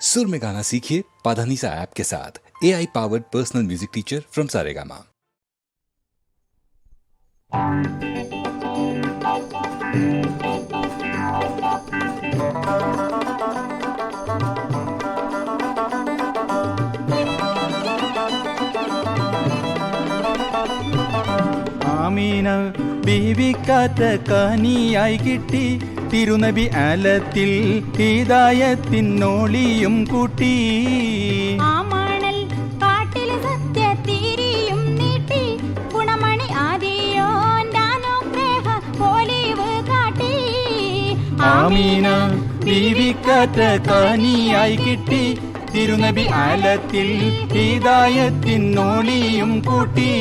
सुर में गाना सीखिए पाधानीसा ऐप के साथ A I powered personal music teacher from Saregama Ameena ബീവിക്കാത്ത കനിയായി കിട്ടി തിരുനബി അലത്തിൽ ഹിദായത്തിനോളിയും കൂട്ടി. ആമീന ബീവിക്കാത്ത കനിയായി കിട്ടി. തിരുനബി ആലത്തിൽ ഹിദായത്തിനോളിയും കൂട്ടി.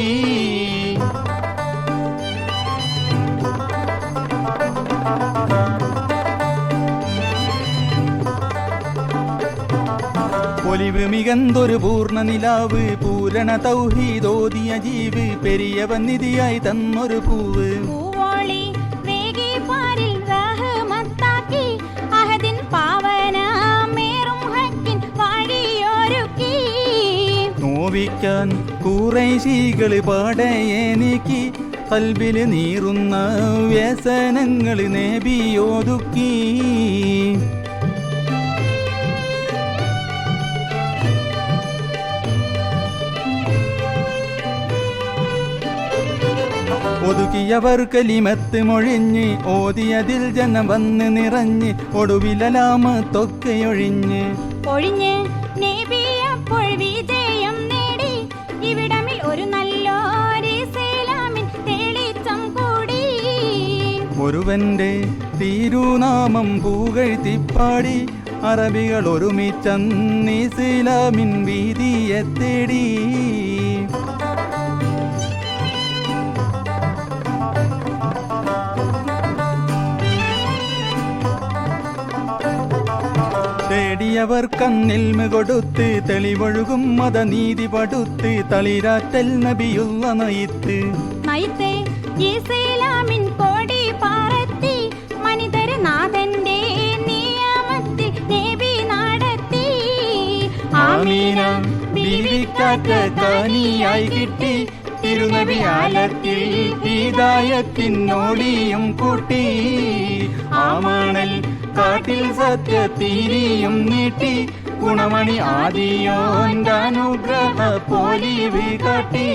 ഒലിവ് മികന്തൊരു പൂർണ നിലാവ് പൂരണ തൗഹീദോദിയ ജീവ് പെരിയവൻ നിധിയായി തന്നൊരു പൂവ്. നോവിക്കാൻ പാരിൽ റഹ്മത്താക്കി അഹദിൻ കൽബിൽ നീറുന്ന വ്യസനങ്ങൾ നേബിയോതുക്കി ഒതുക്കിയവർ കലിമത്ത് മൊഴിഞ്ഞ് ഓതിയതിൽ ജനം വന്ന് നിറഞ്ഞ് ഒടുവിലലാമ തൊക്കയൊഴിഞ്ഞ് ഒഴിഞ്ഞ്. ഒരുവന്റെ തിരുനാമം പൂകഴ്ത്തിപ്പാടി അറബികൾ ഒരുമിച്ചന്നിസ്ലാമിൻ വീതിയെ തേടി. തേടിയവർ കണ്ണിൽമ കൊടുത്ത് തെളിവൊഴുകും മതനീതി പടുത്ത് തളിരാറ്റൽ നബിയുള്ള നയിത്ത്. നയിത്തെ ആമീന ബീവിക്കാറ്റ തനിയായി കിട്ടി. തിരുനബി ആലത്തിൽ ഹീദായത്തിനോടിയും കൂട്ടി. ആമണൽ കാട്ടിൽ സത്യത്തിരിയും നീട്ടി. ഗുണമണി ആദിയോന്റെ അനുഗ്രഹ പോലിവ് കാട്ടി.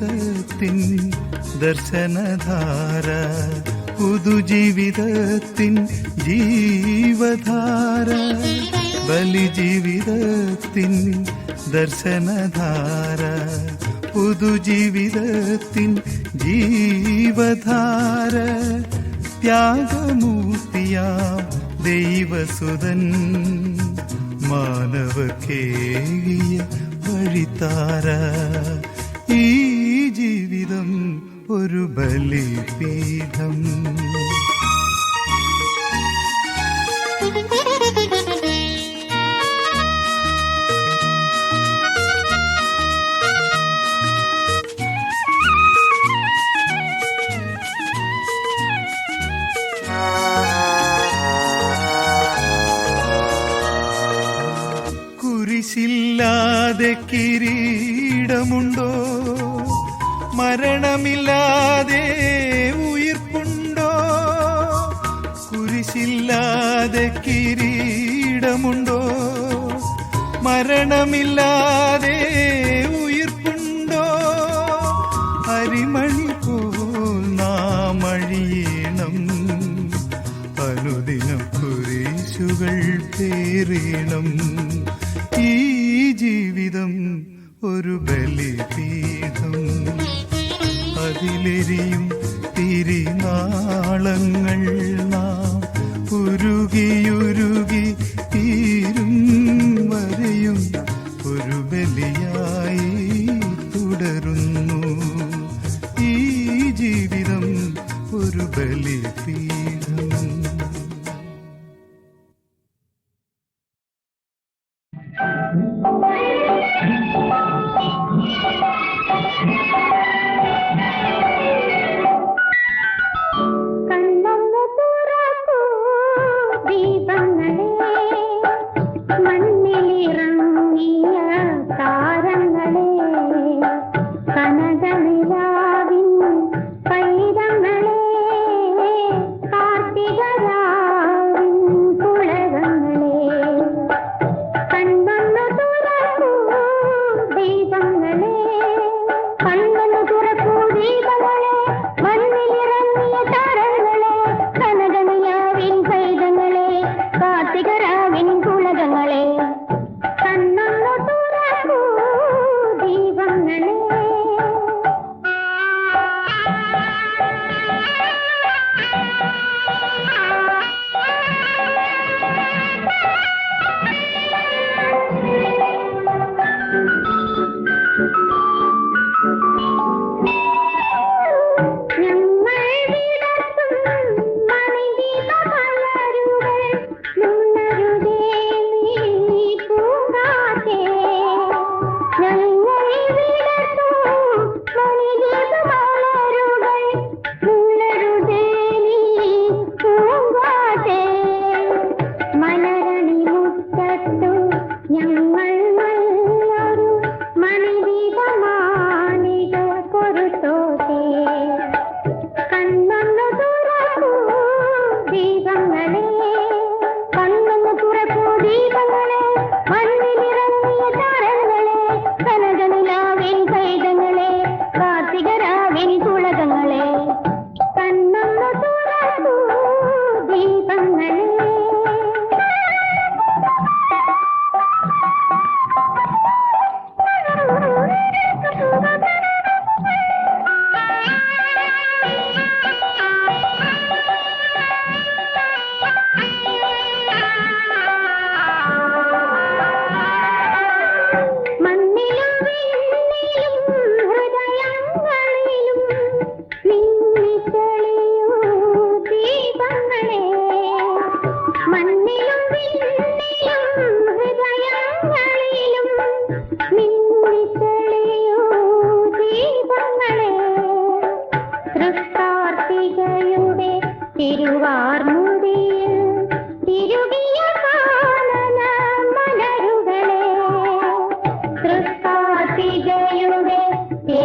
ബലിജീവിതത്തിൻ ദർശനധാര പുതുജീവിതത്തിൻ ജീവധാര ബലിജീവിതത്തിൻ ദർശനധാര പുതുജീവിതത്തിൻ ജീവധാര. ത്യാഗമൂർത്തിയാം ദൈവസുതൻ മാനവക്കേകിയ വഴിത്താര. ഈ ജീവിതം ഒരു ബലിപീഠം. കുരിശില്ലാതെ കിരീടമുണ്ടോ? മരണമില്ലാതെ ഉയർപ്പുണ്ടോ? കുരിശില്ലാതെ കിരീടമുണ്ടോ? മരണമില്ലാതെ ഉയർപ്പുണ്ടോ? അരിമണി പോൽ നാം അനുദിനം കുരിശുകൾ പേറിയണം. ഈ ജീവിതം ഒരു ബലി തിരയിലെരിയും തിരി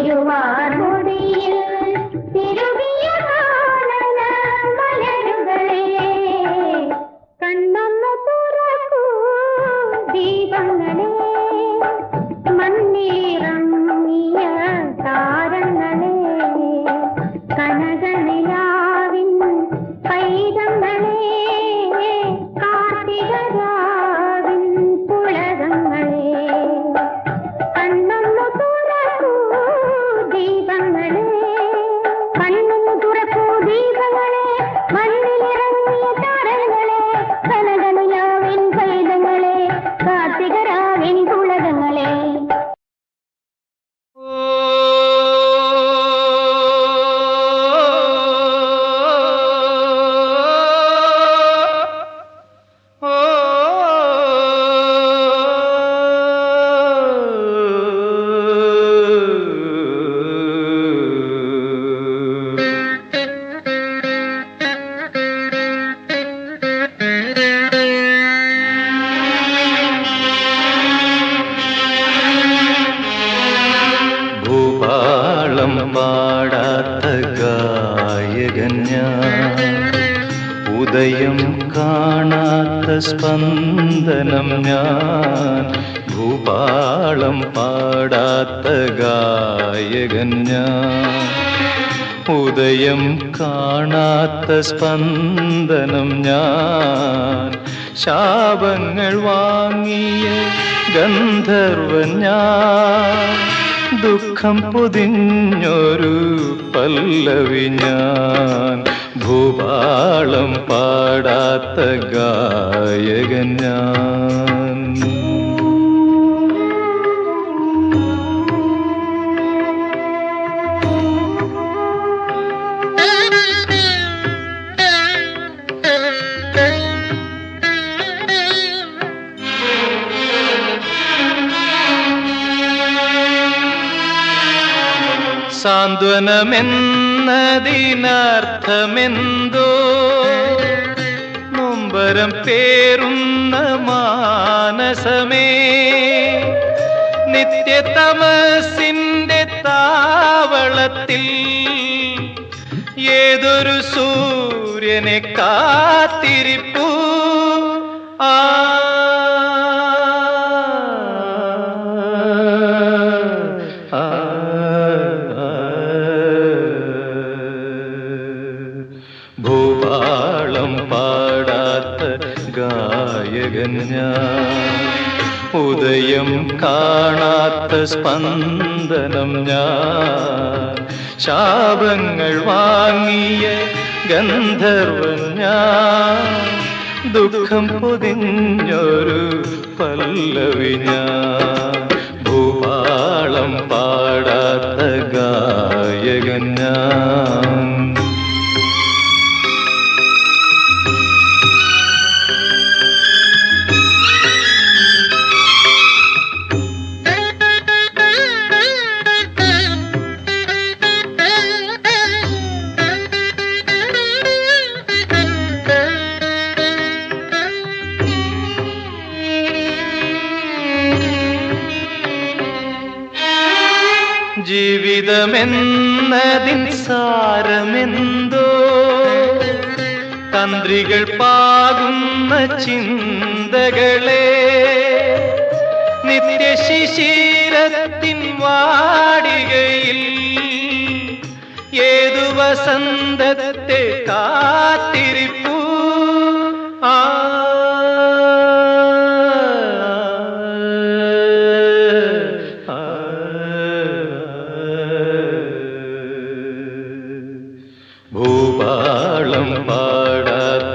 பெருமானும் ഉദയം കാണാത്ത സ്പന്ദനം ഞാൻ ഭൂപാളം പാടാത്ത ഗായകൻ ഞാൻ. ഉദയം കാണാത്ത സ്പന്ദനം ഞാൻ ശാപങ്ങൾ വാങ്ങിയ ഗന്ധർവൻ ഞാൻ. ദുഃഖം പൊതിഞ്ഞൊരു പല്ലവി ഞാൻ. ഭൂപാളം പാടാത്ത ഗായകൻ ഞാൻ. സാന്ത്വനമെന്നതിനർത്ഥമെന്തോ നൊമ്പരം പേറുന്ന മാനസമേ. നിത്യതമസിന്റെ താവളത്തിൽ ഏതൊരു സൂര്യനെ കാത്തിരിപ്പൂ. ആ, സ്പന്ദനം ഞാൻ. ശാപങ്ങൾ വാങ്ങിയ ഗന്ധർവൻ ഞാൻ. ദുഃഖം പൊതിഞ്ഞൊരു പല്ലവി ഞാൻ. ഭൂപാളം പാടാത്ത ഗായകൻ ഞാൻ. ജീവിതമെന്നതിൻ സാരമെന്തോ? തന്ത്രികൾ പാകുന്ന ചിന്തകളെ നിത്യശിശിരത്തിൻ വാടികയിൽ ഏതു വസന്തത്തെ കാത്തിരിപ്പൂ? ആ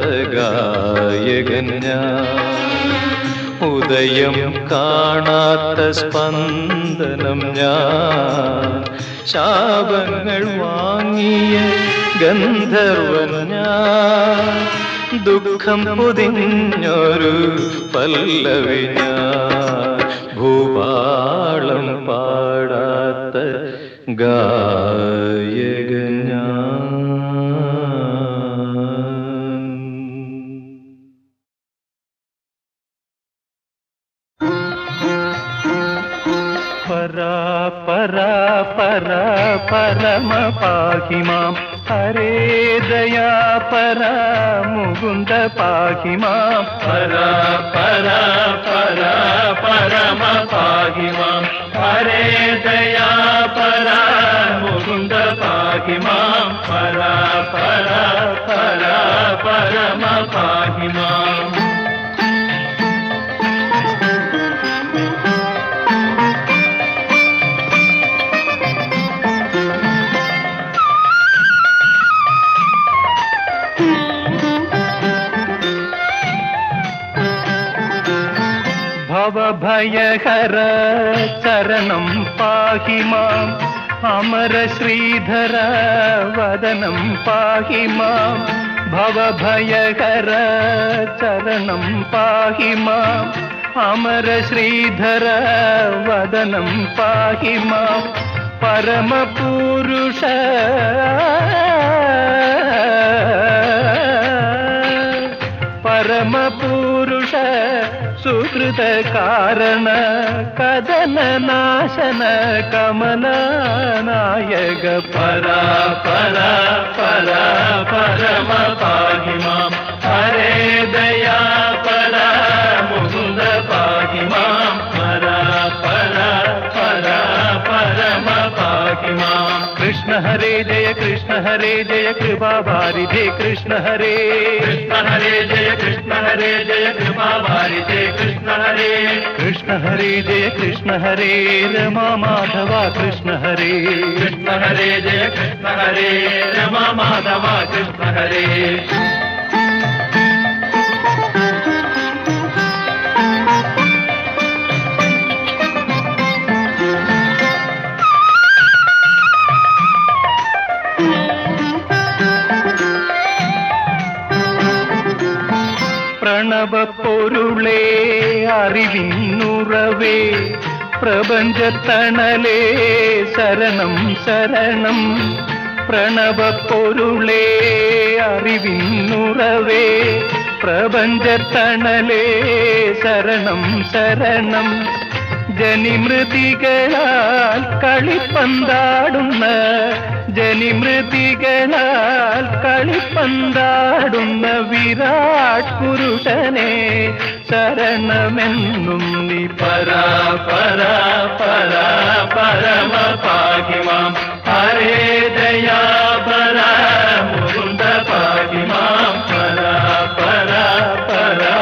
ഗായകൻ ഞാൻ ഉദയം കാണാത്ത സ്പന്ദനം ഞാൻ. ശാപങ്ങൾ വാങ്ങിയ ഗന്ധർവൻ ഞാൻ. ദുഃഖം പൊതിഞ്ഞൊരു പല്ലവി ഞാൻ. ഭൂപാളം പാടാത്ത ഗായകൻ பரா பரா பரா பரம பாகிமாம். ஹரே தயா பரா முகுந்த பாகிமாம். பரா பரா பரா பரம பாகிமாம். ஹரே தயா பரா முகுந்த பாகிமாம். பரா பரா பரா பரம பாகிமாம். भवभयहर करणं पाहि माम् अमर श्रीधर वदनं पाहि माम् भवभयहर चरणं पाहि माम् अमर श्रीधर वदनं पाहि माम् परमपुरुष सुकृतकारण कदन नाशन कमननायक परा परा परा परम पाहि माम्। हरे दया परा मुकुन्द पाहि माम्। परा परा परा परम पाहि माम्। कृष्ण हरे जय कृष्ण हरे जय कृपा वारिधे कृष्ण हरे। कृष्ण हरे जय कृष्ण हरे जय कृपा वारिधे कृष्ण हरे। कृष्ण हरे जय कृष्ण हरे रमा माधवा कृष्ण हरे। कृष्ण हरे जय कृष्ण हरे रमा माधवा कृष्ण हरे। പ്രപഞ്ചത്തണലേ ശരണം ശരണം. പ്രണവ പൊരുളേ അറിവിന്നുറവേ. പ്രപഞ്ചത്തണലേ ശരണം ശരണം. ജനിമൃതികളാൽ കളിപ്പന്താടുന്ന ജനിമൃതികളാൽ കളിപ്പന്താടുന്ന വിരാട് പുരുഷനെ ശരണമെന്നും നീ പരാ പരാ പരാ പരമ പാഹിമാം ഹരേ ദയാ പരാ മുകുന്ദ പാഹിമാം പരാ പരാ പരാ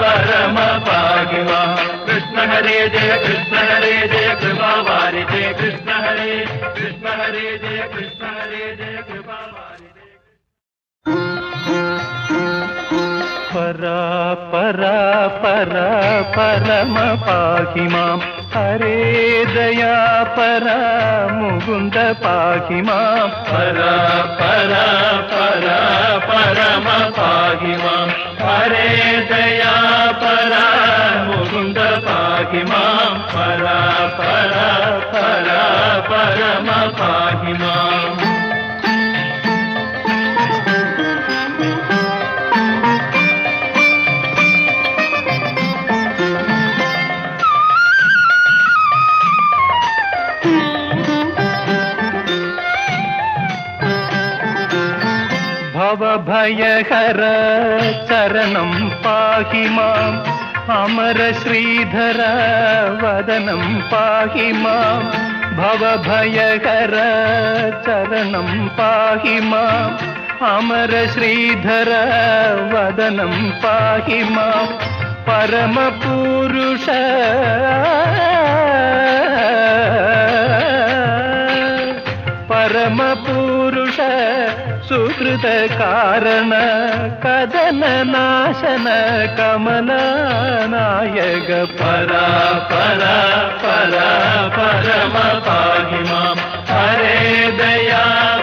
പരമ പാഹിമാം കൃഷ്ണ ഹരേ ജയ കൃഷ്ണ ഹരേ ജയ കൃപാ परा परा परा परम पाहि माम्। हरे दया परा मुकुन्द पाहि माम्। परा परा परा परम पाहि माम्। हरे दया परा मुकुन्द पाहि माम्। परा परा परा परम पाहि माम्। भयहर चरणं पाहि माम्। अमरश्रीधर वदनं पाहि माँ भवभयहर चरणं पाहि माम्। अमरश्रीधर वदनं पाहि माँ परमपूरुष। परमपु कृतकारण कदन नाशन कमननायक परा परा परा परम पाहि मा। हरे दया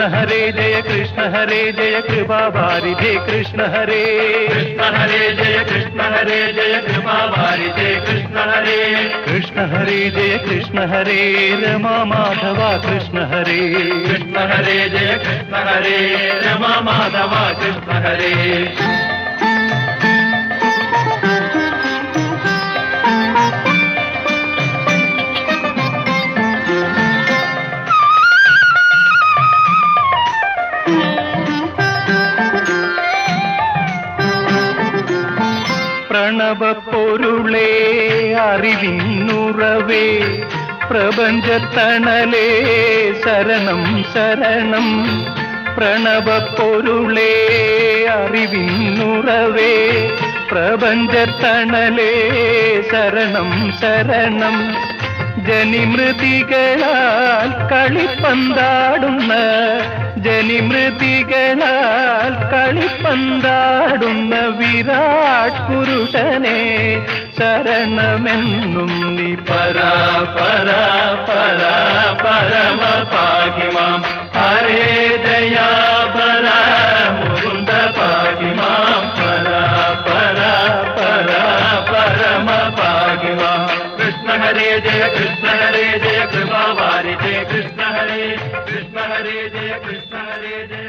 कृष्ण हरे जय कृष्ण हरे जय कृपा वारिधे कृष्ण हरे। कृष्ण हरे जय कृष्ण हरे जय कृपा वारिधे कृष्ण हरे। कृष्ण हरे जय कृष्ण हरे रमा माधवा कृष्ण हरे। कृष्ण हरे जय कृष्ण हरे रमा माधवा कृष्ण हरे। പ്രപഞ്ചത്തണലേ ശരണം ശരണം. പ്രണവ പൊരുളേ അറിവിന്നുറവേ. പ്രപഞ്ചത്തണലേ ശരണം ശരണം. ജനിമൃതികളാൽ കളിപ്പന്താടുന്ന ജനിമൃതികളാൽ കളിപ്പന്താടുന്ന വിരാട് പുരുഷനെ ശരണമെന്നും നീ പരാ പരാ പരാ പരമ പാകിമാം ഹരേ ദയാ परम മുകുന്ദ പാകിമാം जया परा पागिवारा പരമ പാകിമാം കൃഷ്ണ ഹരേ ജയ കൃഷ്ണ ഹരേ ജയ കൃപാവാരി ജയ കൃഷ്ണ ഹരേ കൃഷ്ണ ഹരേ ജയ കൃഷ്ണ ഹരേ ജയ